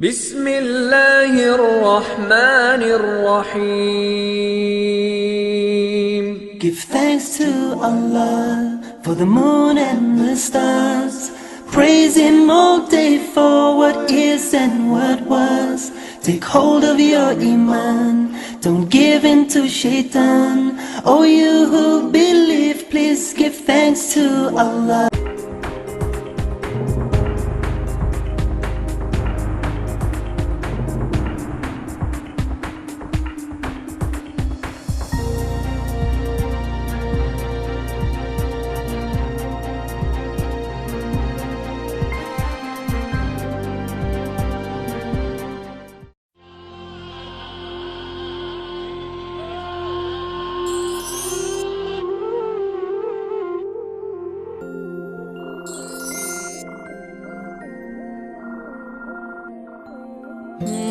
بسم الله الرحمن الرحيم Give thanks to Allah for the moon and the stars. Praise Him all day for what is and what was. Take hold of your Iman. Don't give in to shaitan. Oh, you who believe, please give thanks to Allah. Mm.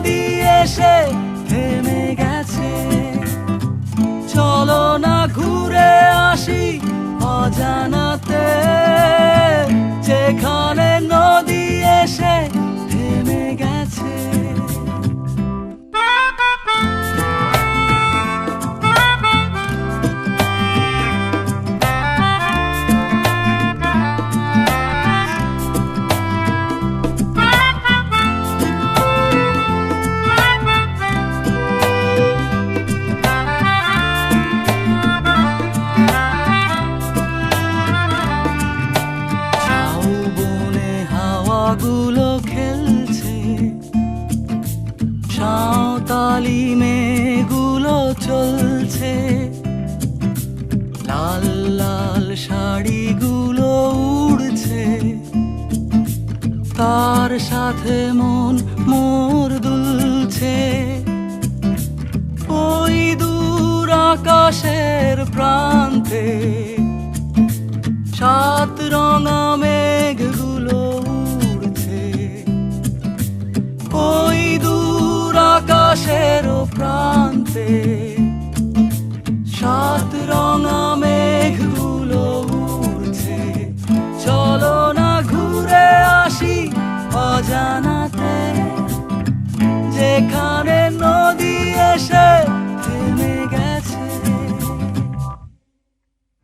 এসে থেমে গেছে। চলো না ঘুরে আসি অজানাতে সাঁওতালি মেয়েগুলো চলছে। লাল লাল শাড়িগুলো উড়ছে। তার সাথে মন মোর দুলছে। ওই দূর আকাশের প্রান্তে সাত রঙা মেঘ